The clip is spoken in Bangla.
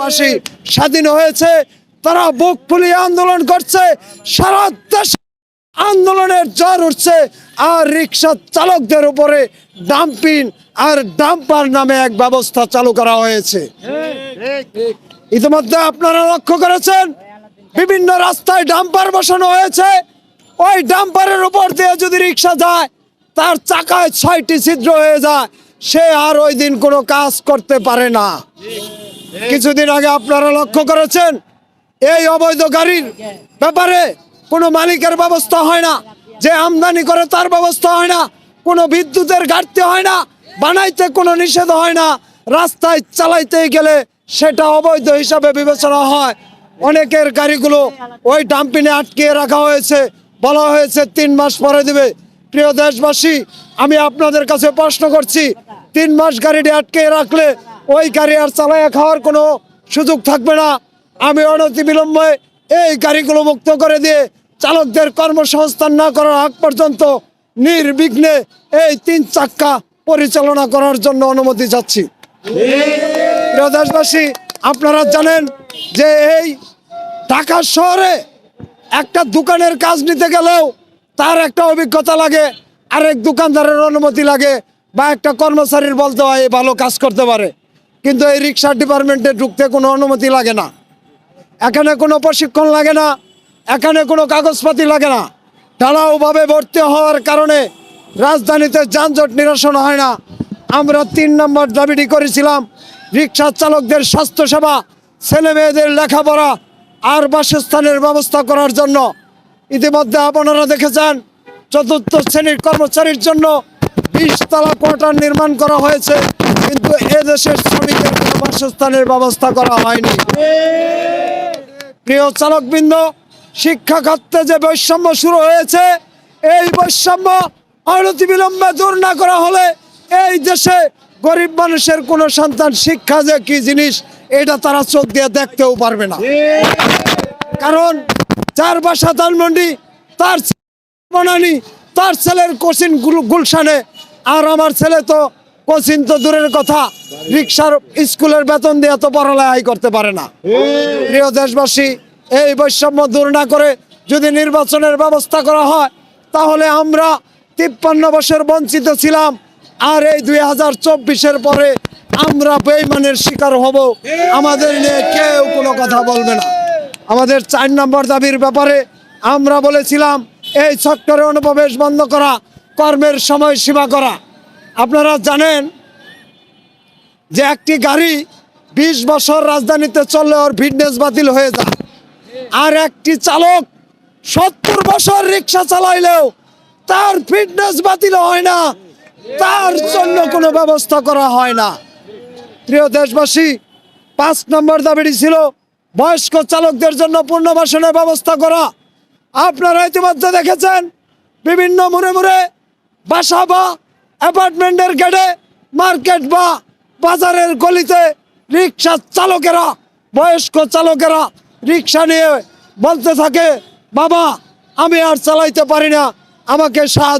দেশবাসী স্বাধীন হয়েছে, তারা বুক ফুলিয়ে আন্দোলন করছে, সারা দেশ আন্দোলনের জ্বর উঠছে, আর রিক্সা চালকদের উপরে ডাম্পিং আর ডাম্পার নামে এক ব্যবস্থা চালু করা হয়েছে। ইতিমধ্যে আপনারা লক্ষ্য করেছেন, বিভিন্ন রাস্তায় ডাম্পার বসানো হয়েছে। ওই ডাম্পারের উপর দিয়ে যদি রিক্সা যায়, তার চাকায় ছয়টি ছিদ্র হয়ে যায়, সে আর ওই দিন কোনো কাজ করতে পারে না। কিছুদিন আগে আপনারা লক্ষ্য করেছেন, এই অবৈধ গাড়ির ব্যাপারে কোনো মালিকের ব্যবস্থা হয় না, যে আমদানি করে তার ব্যবস্থা হয় না, কোনো বিদ্যুতের ঘাটতি হয় না, বানাইতে কোনো নিষেধ হয় না, রাস্তায় চালাইতে গেলে সেটা অবৈধ হিসাবে বিবেচনা হয়। অনেকের গাড়িগুলো ওই ডাম্পিনে আটকিয়ে রাখা হয়েছে, বলা হয়েছে তিন মাস পরে দিবে। প্রিয় দেশবাসী, আমি আপনাদের কাছে প্রশ্ন করছি, তিন মাস গাড়িটি আটকে রাখলে ওই গাড়ি আর চালাইয়া খাওয়ার কোনো সুযোগ থাকবে না। আমি অনতি বিলম্বে এই গাড়িগুলো মুক্ত করে দিয়ে চালকদের কর্মসংস্থান না করার আগ পর্যন্ত নির্বিঘ্নে এই তিন চাক্কা পরিচালনা করার জন্য অনুমতি চাচ্ছি। প্রিয় দেশবাসী, আপনারা জানেন যে এই ঢাকা শহরে একটা দোকানের কাজ নিতে গেলেও তার একটা অভিজ্ঞতা লাগে, আরেক দোকানদারের অনুমতি লাগে বা একটা কর্মচারীর বলতে হয় ভালো কাজ করতে পারে। কিন্তু এই রিক্সা ডিপার্টমেন্টে ঢুকতে কোনো অনুমতি লাগে না। এখানে কোনো প্রশিক্ষণ লাগে না, এখানে কোনো কাগজপাতি লাগে না। ঢালাওভাবে ভর্তি হওয়ার কারণে রাজধানীতে যানজট নিরসন হয় না। আমরা তিন নম্বর দাবিটি করেছিলাম, রিক্সা চালকদের স্বাস্থ্যসেবা, ছেলে মেয়েদের লেখাপড়া আর বাসস্থানের ব্যবস্থা করার জন্য। ইতিমধ্যে আপনারা দেখেছেন, চতুর্থ শ্রেণির কর্মচারীর জন্য বিশ তলা কোয়ার্টার নির্মাণ করা হয়েছে, কিন্তু এদেশের শ্রমিকের বাসস্থানের ব্যবস্থা করা হয়নি। প্রিয় চালকবৃন্দ শিক্ষা খাতে যে বৈষম্য শুরু হয়েছে, এই বৈষম্য অনতিবিলম্বে দূর না করা হলে এই দেশে গরিব মানুষের কোনো সন্তান শিক্ষা যে কি জিনিস, এটা তারা চোখ দিয়ে দেখতেও পারবে না। কারণ যার বাসা ধানমন্ডি, তার বনানি তার ছেলের কোচিন গুল- গুলশানে আর আমার ছেলে তো কোচিন তো দূরের কথা। রিক্সার স্কুলের বেতন দিয়ে তো পড়ালেখাই করতে পারে না। প্রিয় দেশবাসী, এই বৈষম্য দূর না করে যদি নির্বাচনের ব্যবস্থা করা হয়, তাহলে আমরা তিপ্পান্ন বছর বঞ্চিত ছিলাম, আর এই দুই হাজার চব্বিশের পরে আমরা বেইমানের শিকার হব। আমাদের নিয়ে কেউ কোনো কথা বলবে না। আমাদের চার নম্বর দাবির ব্যাপারে আমরা বলেছিলাম, এই সেক্টরে অনুপ্রবেশ বন্ধ করা কর্মের সময় সীমা করা। আপনারা জানেন যে একটি গাড়ি বিশ বছর রাজধানীতে চললে ওর ফিটনেস বাতিল হয়ে যায়। আর একটি চালক সত্তর বছর রিক্সা চালাইলেও তার ফিটনেস বাতিল হয় না। তার জন্য কোনো ব্যবস্থা করা হয় না। প্রিয় দেশবাসী, পাঁচ নম্বর দাবিটি ছিল বয়স্ক চালকদের জন্য পুনর্বাসনের ব্যবস্থা করা। আপনারা ইতিমধ্যে দেখেছেন, বিভিন্ন মোড়ে মোড়ে বাসা বা অ্যাপার্টমেন্টের গেটে, মার্কেট বা বাজারের গলিতে রিক্সা চালকেরা, বয়স্ক চালকেরা রিক্সা নিয়ে বলতে থাকে, বাবা, আমি আর চালাইতে পারি না, আমাকে সাহায্য